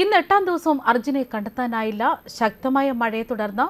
ഇന്ന് എട്ടാം ദിവസവും അർജുനെ കണ്ടെത്താനായില്ല. ശക്തമായ മഴയെ തുടർന്ന്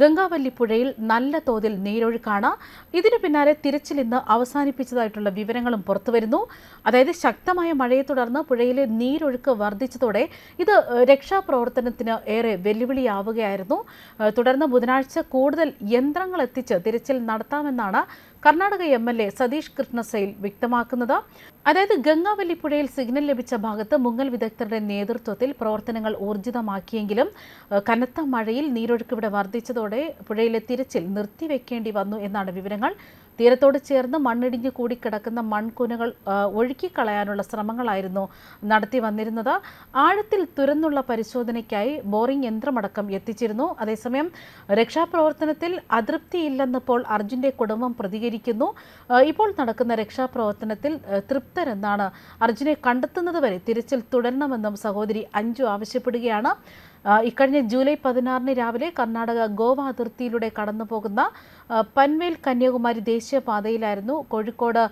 ഗംഗാവല്ലി പുഴയിൽ നല്ല തോതിൽ നീരൊഴുക്കാണ്. ഇതിനു പിന്നാലെ തിരച്ചിൽ ഇന്ന് അവസാനിപ്പിച്ചതായിട്ടുള്ള വിവരങ്ങളും പുറത്തുവരുന്നു. അതായത് ശക്തമായ മഴയെ തുടർന്ന് പുഴയിലെ നീരൊഴുക്ക് വർദ്ധിച്ചതോടെ ഇത് രക്ഷാപ്രവർത്തനത്തിന് ഏറെ വെല്ലുവിളിയാവുകയായിരുന്നു. തുടർന്ന് ബുധനാഴ്ച കൂടുതൽ യന്ത്രങ്ങൾ എത്തിച്ച് തിരച്ചിൽ നടത്താമെന്നാണ് Karnataka M L A Satish Krishnasail വ്യക്തമാക്കുന്നത്. അതായത് ഗംഗാവല്ലിപ്പുഴയിൽ സിഗ്നൽ ലഭിച്ച ഭാഗത്ത് മുങ്ങൽ വിദഗ്ധരുടെ നേതൃത്വത്തിൽ പ്രവർത്തനങ്ങൾ ഊർജിതമാക്കിയെങ്കിലും കനത്ത മഴയിൽ നീരൊഴുക്ക് ഇവിടെ വർദ്ധിച്ചതോടെ പുഴയിലെ തിരച്ചിൽ നിർത്തിവെക്കേണ്ടി വന്നു എന്നാണ് വിവരങ്ങൾ. തീരത്തോട് ചേർന്ന് മണ്ണിടിഞ്ഞു കൂടിക്കിടക്കുന്ന മൺകുനകൾ ഒഴുക്കിക്കളയാനുള്ള ശ്രമങ്ങളായിരുന്നു നടത്തി വന്നിരുന്നത്. ആഴത്തിൽ തുരന്നുള്ള പരിശോധനയ്ക്കായി ബോറിംഗ് യന്ത്രമടക്കം എത്തിച്ചിരുന്നു. അതേസമയം രക്ഷാപ്രവർത്തനത്തിൽ അതൃപ്തിയില്ലെന്നിപ്പോൾ അർജുന്റെ കുടുംബം പ്രതികരിക്കുന്നു. ഇപ്പോൾ നടക്കുന്ന രക്ഷാപ്രവർത്തനത്തിൽ തൃപ്തരെന്നാണ് അർജുനെ കണ്ടെത്തുന്നതുവരെ തിരച്ചിൽ തുടരണമെന്നും സഹോദരി അഞ്ജു ആവശ്യപ്പെടുകയാണ്. ഇക്കഴിഞ്ഞ ജൂലൈ പതിനാറിന് രാവിലെ കർണാടക ഗോവ അതിർത്തിയിലൂടെ കടന്നു പോകുന്ന ആ, പൻവേൽ കന്യാകുമാരി ദേശീയപാതയിലായിരുന്നു കോഴിക്കോട്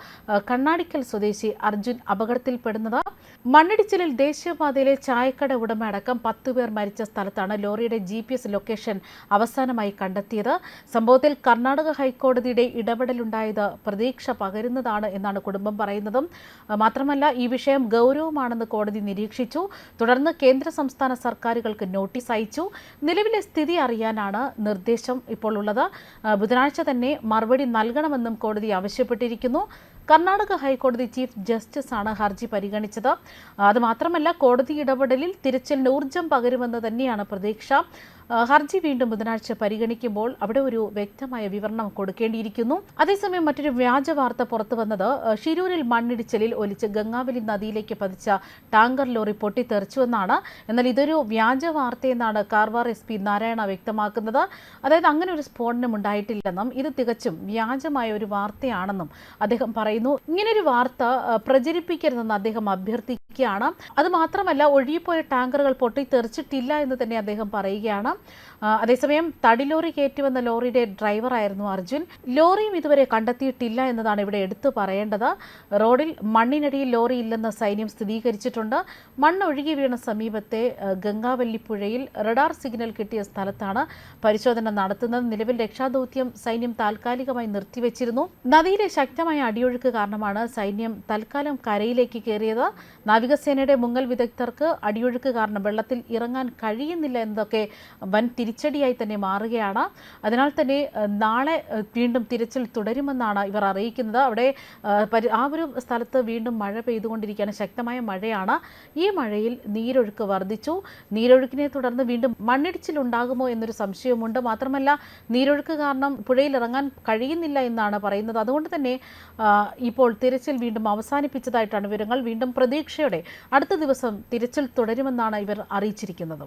കണ്ണാടിക്കൽ സ്വദേശി അർജുൻ അപകടത്തിൽപ്പെടുന്നത്. മണ്ണിടിച്ചിലിൽ ദേശീയപാതയിലെ ചായക്കട ഉടമ അടക്കം പത്ത് പേർ മരിച്ച സ്ഥലത്താണ് ലോറിയുടെ ജി പി എസ് ലൊക്കേഷൻ അവസാനമായി കണ്ടെത്തിയത്. സംഭവത്തിൽ കർണാടക ഹൈക്കോടതിയുടെ ഇടപെടലുണ്ടായത് പ്രതീക്ഷ പകരുന്നതാണ് എന്നാണ് കുടുംബം പറയുന്നതും. മാത്രമല്ല ഈ വിഷയം ഗൗരവമാണെന്ന് കോടതി നിരീക്ഷിച്ചു. തുടർന്ന് കേന്ദ്ര സംസ്ഥാന സർക്കാരുകൾക്ക് നോട്ടീസ് അയച്ചു. നിലവിലെ സ്ഥിതി അറിയാനാണ് നിർദ്ദേശം ഇപ്പോൾ ഉള്ളത്. ബുധനാഴ്ച തന്നെ മറുപടി നൽകണമെന്നും കോടതി ആവശ്യപ്പെട്ടിരിക്കുന്നു. കർണാടക ഹൈക്കോടതി ചീഫ് ജസ്റ്റിസ് ആണ് ഹർജി പരിഗണിച്ചത്. അതുമാത്രമല്ല കോടതി ഇടപെടലിൽ തിരച്ചിലിന് ഊർജം പകരുമെന്ന് തന്നെയാണ് പ്രതീക്ഷ. ഹർജി വീണ്ടും ബുധനാഴ്ച പരിഗണിക്കുമ്പോൾ അവിടെ ഒരു വ്യക്തമായ വിവരണം കൊടുക്കേണ്ടിയിരിക്കുന്നു. അതേസമയം മറ്റൊരു വ്യാജ വാർത്ത പുറത്തു വന്നത് ഷിരൂരിൽ മണ്ണിടിച്ചിലിൽ ഒലിച്ച് ഗംഗാവലി നദിയിലേക്ക് പതിച്ച ടാങ്കർ ലോറി പൊട്ടിത്തെറിച്ചുവെന്നാണ്. എന്നാൽ ഇതൊരു വ്യാജ വാർത്തയെന്നാണ് കാർവാർ എസ് പി നാരായണ വ്യക്തമാക്കുന്നത്. അതായത് അങ്ങനെ ഒരു സ്ഫോടനം ഉണ്ടായിട്ടില്ലെന്നും ഇത് തികച്ചും വ്യാജമായ ഒരു വാർത്തയാണെന്നും അദ്ദേഹം പറയുന്നു. ഇങ്ങനൊരു വാർത്ത പ്രചരിപ്പിക്കരുതെന്ന് അദ്ദേഹം അഭ്യർത്ഥിക്കുകയാണ്. അത് മാത്രമല്ല ഒഴുകിപ്പോയ ടാങ്കറുകൾ പൊട്ടിത്തെറിച്ചിട്ടില്ല എന്ന് തന്നെ അദ്ദേഹം പറയുകയാണ്. ആ, അതേസമയം തടിലോറി കയറ്റിവന്ന ലോറിയുടെ ഡ്രൈവറായിരുന്നു അർജുൻ. ലോറിയും ഇതുവരെ കണ്ടെത്തിയിട്ടില്ല എന്നതാണ് ഇവിടെ എടുത്തു പറയേണ്ടത്. റോഡിൽ മണ്ണിനടിയിൽ ലോറി ഇല്ലെന്ന് സൈന്യം സ്ഥിരീകരിച്ചിട്ടുണ്ട്. മണ്ണ് ഒഴുകി വീണ സമീപത്തെ ഗംഗാവല്ലിപ്പുഴയിൽ റഡാർ സിഗ്നൽ കിട്ടിയ സ്ഥലത്താണ് പരിശോധന നടത്തുന്നത്. നിലവിൽ രക്ഷാദൗത്യം സൈന്യം താൽക്കാലികമായി നിർത്തിവെച്ചിരുന്നു. നദിയിലെ ശക്തമായ അടിയൊഴുക്ക് കാരണമാണ് സൈന്യം തൽക്കാലം കരയിലേക്ക് കയറിയത്. നാവികസേനയുടെ മുങ്ങൽ വിദഗ്ധർക്ക് അടിയൊഴുക്ക് കാരണം വെള്ളത്തിൽ ഇറങ്ങാൻ കഴിയുന്നില്ല എന്നതൊക്കെ വൻ തിരിച്ചടിയായി തന്നെ മാറുകയാണ്. അതിനാൽ തന്നെ നാളെ വീണ്ടും തിരച്ചിൽ തുടരുമെന്നാണ് ഇവർ അറിയിക്കുന്നത്. അവിടെ ആ ഒരു സ്ഥലത്ത് വീണ്ടും മഴ പെയ്തുകൊണ്ടിരിക്കുകയാണ്. ശക്തമായ മഴയാണ്. ഈ മഴയിൽ നീരൊഴുക്ക് വർദ്ധിച്ചു. നീരൊഴുക്കിനെ തുടർന്ന് വീണ്ടും മണ്ണിടിച്ചിൽ ഉണ്ടാകുമോ എന്നൊരു സംശയമുണ്ട് മാത്രമല്ല നീരൊഴുക്ക് കാരണം പുഴയിൽ ഇറങ്ങാൻ കഴിയുന്നില്ല എന്നാണ് പറയുന്നത്. അതുകൊണ്ട് തന്നെ ഇപ്പോൾ തിരച്ചിൽ വീണ്ടും അവസാനിപ്പിച്ചതായിട്ടാണ് വിവരങ്ങൾ. വീണ്ടും പ്രതീക്ഷയോടെ അടുത്ത ദിവസം തിരച്ചിൽ തുടരുമെന്നാണ് ഇവർ അറിയിച്ചിരിക്കുന്നത്.